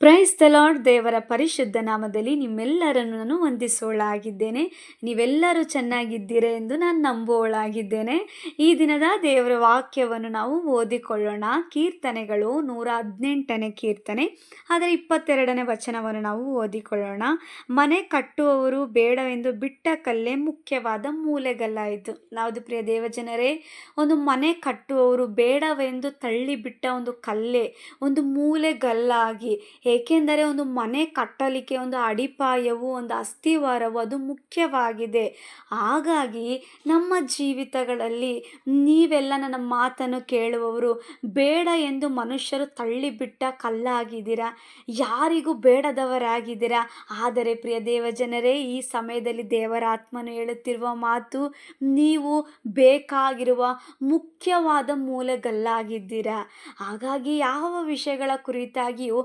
Praise the lord ದೇವರ ಪರಿಶುದ್ಧ ನಾಮದಲ್ಲಿ ನಿಮ್ಮೆಲ್ಲರನ್ನು ನಾನು ವಂದಿಸೋಳಾಗಿದ್ದೇನೆ. ನೀವೆಲ್ಲರೂ ಚೆನ್ನಾಗಿದ್ದೀರಿ ಎಂದು ನಾನು ನಂಬುವಳಾಗಿದ್ದೇನೆ ಈ ದಿನದ ದೇವರ ವಾಕ್ಯವನ್ನು ನಾವು ಓದಿಕೊಳ್ಳೋಣ. ಕೀರ್ತನೆಗಳು ನೂರ ಹದಿನೆಂಟನೇ ಕೀರ್ತನೆ. ಆದರೆ ಇಪ್ಪತ್ತೆರಡನೇ ವಚನವನ್ನು ನಾವು ಓದಿಕೊಳ್ಳೋಣ. ಮನೆ ಕಟ್ಟುವವರು ಬೇಡವೆಂದು ಬಿಟ್ಟ ಕಲ್ಲೇ ಮುಖ್ಯವಾದ ಮೂಲೆಗಲ್ಲಾಯಿತು. ಯಾವುದು ಪ್ರಿಯ ದೇವಜನರೇ? ಒಂದು ಮನೆ ಕಟ್ಟುವವರು ಬೇಡವೆಂದು ತಳ್ಳಿಬಿಟ್ಟ ಒಂದು ಕಲ್ಲೇ, ಒಂದು ಮೂಲೆಗಲ್ಲಾಗಿ ಏಕೆಂದರೆ ಒಂದು ಮನೆ ಕಟ್ಟಲಿಕ್ಕೆ ಒಂದು ಅಡಿಪಾಯವು, ಒಂದು ಅಸ್ಥಿವಾರವು ಅದು ಮುಖ್ಯವಾಗಿದೆ. ಹಾಗಾಗಿ ನಮ್ಮ ಜೀವಿತಗಳಲ್ಲಿ ನೀವೆಲ್ಲ ನನ್ನ ಮಾತನ್ನು ಕೇಳುವವರು, ಬೇಡ ಎಂದು ಮನುಷ್ಯರು ತಳ್ಳಿಬಿಟ್ಟ ಕಲ್ಲಾಗಿದ್ದೀರಾ? ಯಾರಿಗೂ ಬೇಡದವರಾಗಿದ್ದೀರಾ? ಆದರೆ ಪ್ರಿಯ ದೇವಜನರೇ, ಈ ಸಮಯದಲ್ಲಿ ದೇವರ ಆತ್ಮನು ಹೇಳುತ್ತಿರುವ ಮಾತು, ನೀವು ಬೇಕಾಗಿರುವ ಮುಖ್ಯವಾದ ಮೂಲಗಲ್ಲಾಗಿದ್ದೀರಾ? ಹಾಗಾಗಿ ಯಾವ ವಿಷಯಗಳ ಕುರಿತಾಗಿಯೂ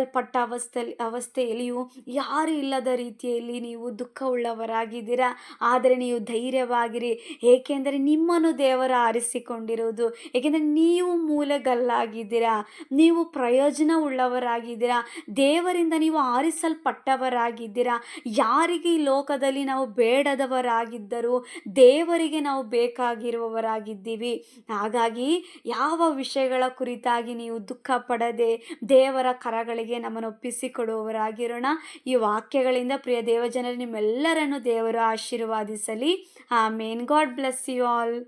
ತಳ್ಳಲ್ಪಟ್ಟ ಅವಸ್ಥೆಯಲ್ಲಿ ಅವಸ್ಥೆಯಲ್ಲಿಯೂ ಯಾರು ಇಲ್ಲದ ರೀತಿಯಲ್ಲಿ ನೀವು ದುಃಖವುಳ್ಳವರಾಗಿದ್ದೀರಾ? ಆದರೆ ನೀವು ಧೈರ್ಯವಾಗಿರಿ. ಏಕೆಂದರೆ ನಿಮ್ಮನ್ನು ದೇವರ ಆರಿಸಿಕೊಂಡಿರುವುದು. ಏಕೆಂದರೆ ನೀವು ಮೂಲೆಗಲ್ಲಾಗಿದ್ದೀರಾ? ನೀವು ಪ್ರಯೋಜನ ಉಳ್ಳವರಾಗಿದ್ದೀರಾ ದೇವರಿಂದ ನೀವು ಆರಿಸಲ್ಪಟ್ಟವರಾಗಿದ್ದೀರಾ? ಯಾರಿಗೆ ಈ ಲೋಕದಲ್ಲಿ ನಾವು ಬೇಡದವರಾಗಿದ್ದರೂ ದೇವರಿಗೆ ನಾವು ಬೇಕಾಗಿರುವವರಾಗಿದ್ದೀವಿ. ಹಾಗಾಗಿ ಯಾವ ವಿಷಯಗಳ ಕುರಿತಾಗಿ ನೀವು ದುಃಖ ಪಡದೆ ದೇವರ ಕರಗಳಿಗೆ ನಮ್ಮನ್ನು ಒಪ್ಪಿಸಿಕೊಡುವವರಾಗಿರೋಣ. ಈ ವಾಕ್ಯಗಳಿಂದ ಪ್ರಿಯ ದೇವಜನರು, ನಿಮ್ಮೆಲ್ಲರನ್ನು ದೇವರು ಆಶೀರ್ವಾದಿಸಲಿ. ಆ may God bless you all.